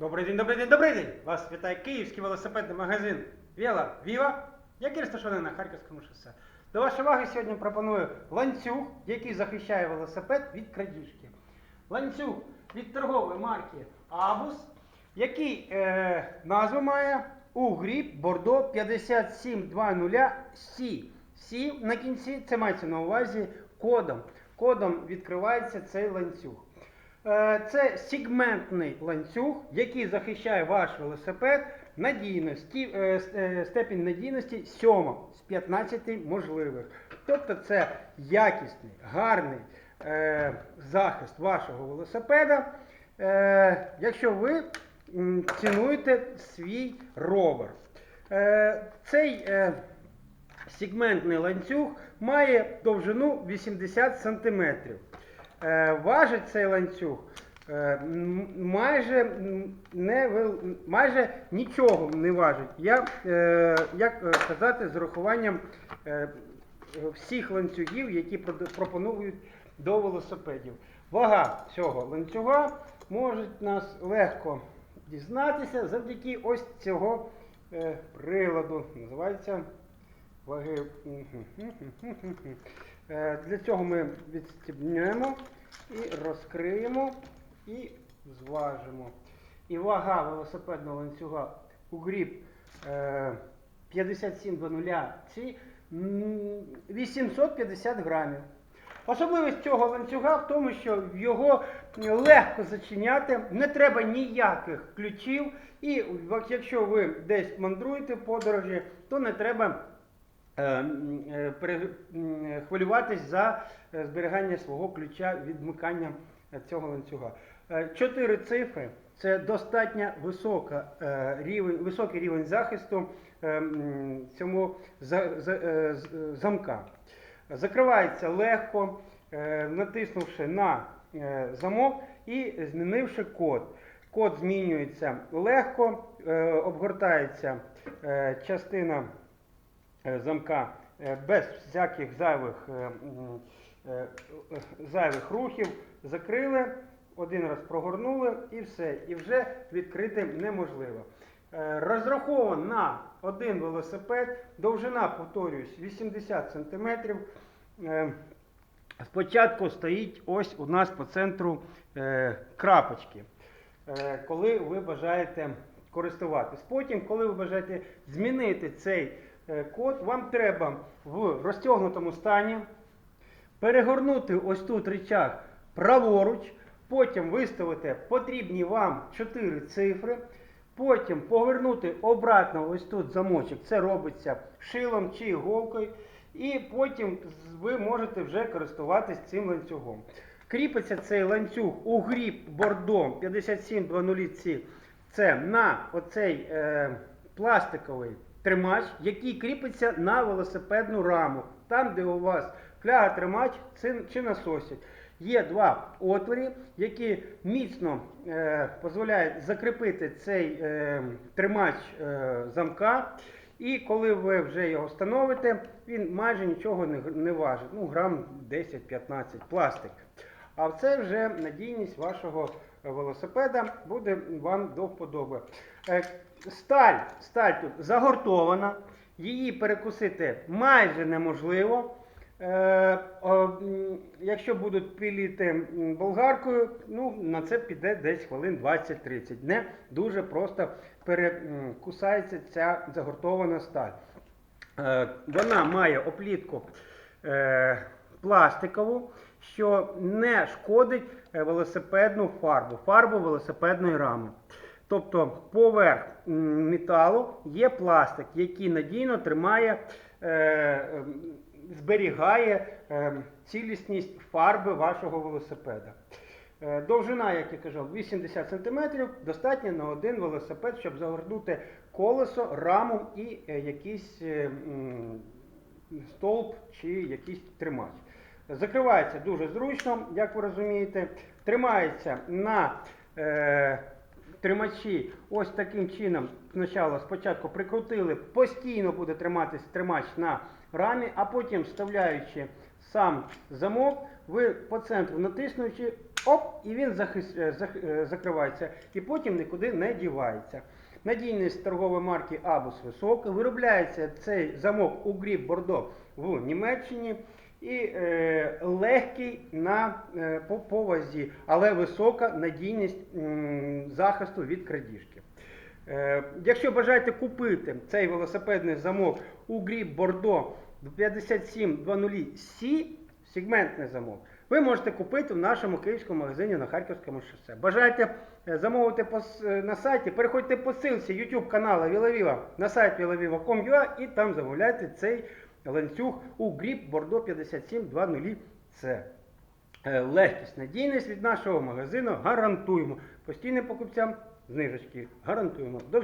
Добрий день, добрий день, добрий день! Вас вітає київський велосипедний магазин Віла Віва, який розташований на Харківському шосе. До вашої уваги сьогодні пропоную ланцюг, який захищає велосипед від крадіжки. Ланцюг від торгової марки Абус, який е, назву має Угріб Бордо 5720 Сі. Сі на кінці, це мається на увазі кодом. Кодом відкривається цей ланцюг. Е, Це сегментний ланцюг, який захищає ваш велосипед надійності, е, е, степінь надійності 7 з 15 можливих. Тобто це якісний, гарний е, захист вашого велосипеда, е, якщо ви цінуєте свій ровер. Е, Цей е, сегментний ланцюг має довжину 80 см. Е, важить цей ланцюг е, майже, не, майже нічого не важить. Я, е, як сказати, з урахуванням всіх ланцюгів, які пропонують до велосипедів. Вага цього ланцюга може нас легко дізнатися завдяки ось цього приладу. Називається ваги. Е, Для цього ми відстібнемо і розкриємо і зважимо. І вага велосипедного ланцюга у гріб 5720 ці 850 грамів. Особливість цього ланцюга в тому, що його легко зачиняти, не треба ніяких ключів. І якщо ви десь мандруєте подорожі, то не треба хвилюватись за е, зберігання свого ключа відмикання е, цього ланцюга. Е, Чотири цифри це достатньо висока, е, рівень, високий рівень захисту е, е, з- замка. Закривається легко, е, натиснувши на е, замок і змінивши код. Код змінюється легко, е, обгортається е, частина е, замка е, без всяких зайвих, е, е, е, зайвих рухів. Закрили, один раз прогорнули і все. І вже відкрити неможливо. Е, Розрахован на один велосипед, довжина, повторюсь, 80 см. Е, Спочатку стоїть ось у нас по центру е, крапочки, е, коли ви бажаєте користуватись. Потім, коли ви бажаєте змінити цей е, код, вам треба в розтягнутому стані перегорнути ось тут рычаг праворуч, потім виставити потрібні вам 4 цифри, потім повернути обратно ось тут замочок. Це робиться шилом чи іголкою. І потім ви можете вже користуватись цим ланцюгом. Кріпиться цей ланцюг у гріб бордо 5720C. Це на оцей е, пластиковий тримач, який кріпиться на велосипедну раму. Там, де у вас фляга тримач чи, насосять. Є два отвори, які міцно е, дозволяють закріпити цей е, тримач е, замка. І коли ви вже його встановите, він майже нічого не, не важить. Ну, грам 10-15 пластик. А це вже надійність вашого е, велосипеда буде вам до вподоби. Сталь, сталь тут загортована, її перекусити майже неможливо. Е, якщо будуть піліти болгаркою, ну, на це піде десь хвилин 20-30. Не дуже просто перекусається ця загортована сталь. Е, Вона має оплітку е, пластикову, що не шкодить велосипедну фарбу, фарбу велосипедної рами. Тобто поверх металу є пластик, який надійно тримає, е, зберігає е, цілісність фарби вашого велосипеда. Е, Довжина, як я казав, 80 см, достатньо на один велосипед, щоб загорнути колесо, раму і е, якийсь е, м, стовп чи якийсь тримач. Закривається дуже зручно, як ви розумієте. Тримається на е, тримачі ось таким чином. Спочатку, спочатку прикрутили, постійно буде триматись тримач на рамі, а потім вставляючи сам замок, ви по центру натиснуючи, Оп, і він захис- е, зах- е, закривається, і потім нікуди не дівається. Надійність торгової марки Абус висока. Виробляється цей замок у гріб Бордо в Німеччині і е, легкий на е, по, по вазі, але висока надійність м, захисту від крадіжки. Е, Якщо бажаєте купити цей велосипедний замок у гріб Бордо 5720 c сегментний замок, ви можете купити в нашому київському магазині на Харківському шосе. Бажаєте е, замовити е, на сайті, переходьте по ссылці YouTube каналу Вілавіва на сайт vilaviva.com.ua і там замовляйте цей ланцюг у гріб Бордо 5720 c Е, Легкість, надійність від нашого магазину гарантуємо. Постійним покупцям знижечки гарантуємо. До